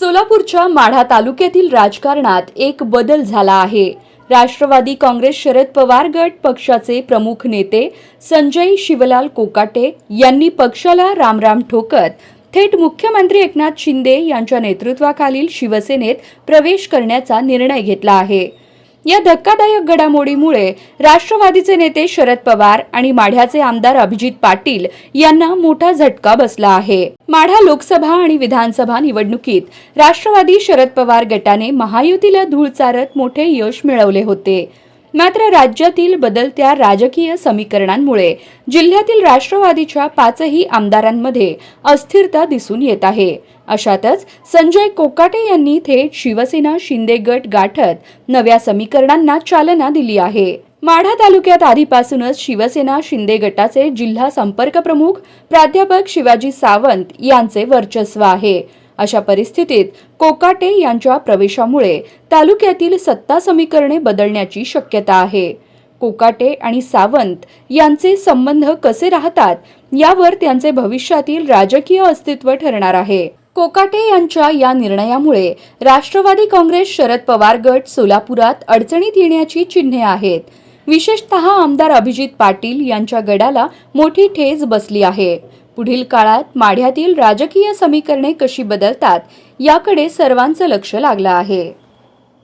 सोलापूरच्या माढा तालुक्यातील राजकारणात एक बदल झाला आहे. राष्ट्रवादी काँग्रेस शरद पवार गट पक्षाचे प्रमुख नेते संजय शिवलाल कोकाटे यांनी पक्षाला रामराम ठोकत थेट मुख्यमंत्री एकनाथ शिंदे यांच्या नेतृत्वाखालील शिवसेनेत प्रवेश करण्याचा निर्णय घेतला आहे. या धक्कादायक घडामोडीमुळे राष्ट्रवादीचे नेते शरद पवार आणि माढ्याचे आमदार अभिजित पाटील यांना मोठा झटका बसला आहे. माढा लोकसभा आणि विधानसभा निवडणुकीत राष्ट्रवादी शरद पवार गटाने महायुतीला धूळ चारत मोठे यश मिळवले होते. मात्र राज्यातील बदलत्या राजकीय समीकरणांमुळे जिल्ह्यातील राष्ट्रवादीच्या पाचही आमदारांमध्ये अस्थिरता दिसून येत आहे. अशातच संजय कोकाटे यांनी थेट शिवसेना शिंदे गट गाठत नव्या समीकरणांना चालना दिली आहे. माढा तालुक्यात आधीपासूनच शिवसेना शिंदे गटाचे जिल्हा संपर्क प्रमुख प्राध्यापक शिवाजी सावंत यांचे वर्चस्व आहे. अशा परिस्थितीत कोकाटे यांच्या प्रवेशामुळे तालुक्यातील सत्ता समीकरणे बदलण्याची शक्यता आहे. कोकाटे आणि सावंत यांचे संबंध कसे राहतात यावर त्यांचे भविष्यातील राजकीय अस्तित्व ठरणार आहे. कोकाटे यांच्या या निर्णयामुळे राष्ट्रवादी काँग्रेस शरद पवार गट सोलापुरात अडचणीत येण्याची चिन्हे आहेत. विशेषतः आमदार अभिजित पाटील यांच्या गडाला मोठी ठेच बसली आहे. पुढील काळात माढ्यातील राजकीय समीकरणे कशी बदलतात याकडे सर्वांचं लक्ष लागलं आहे.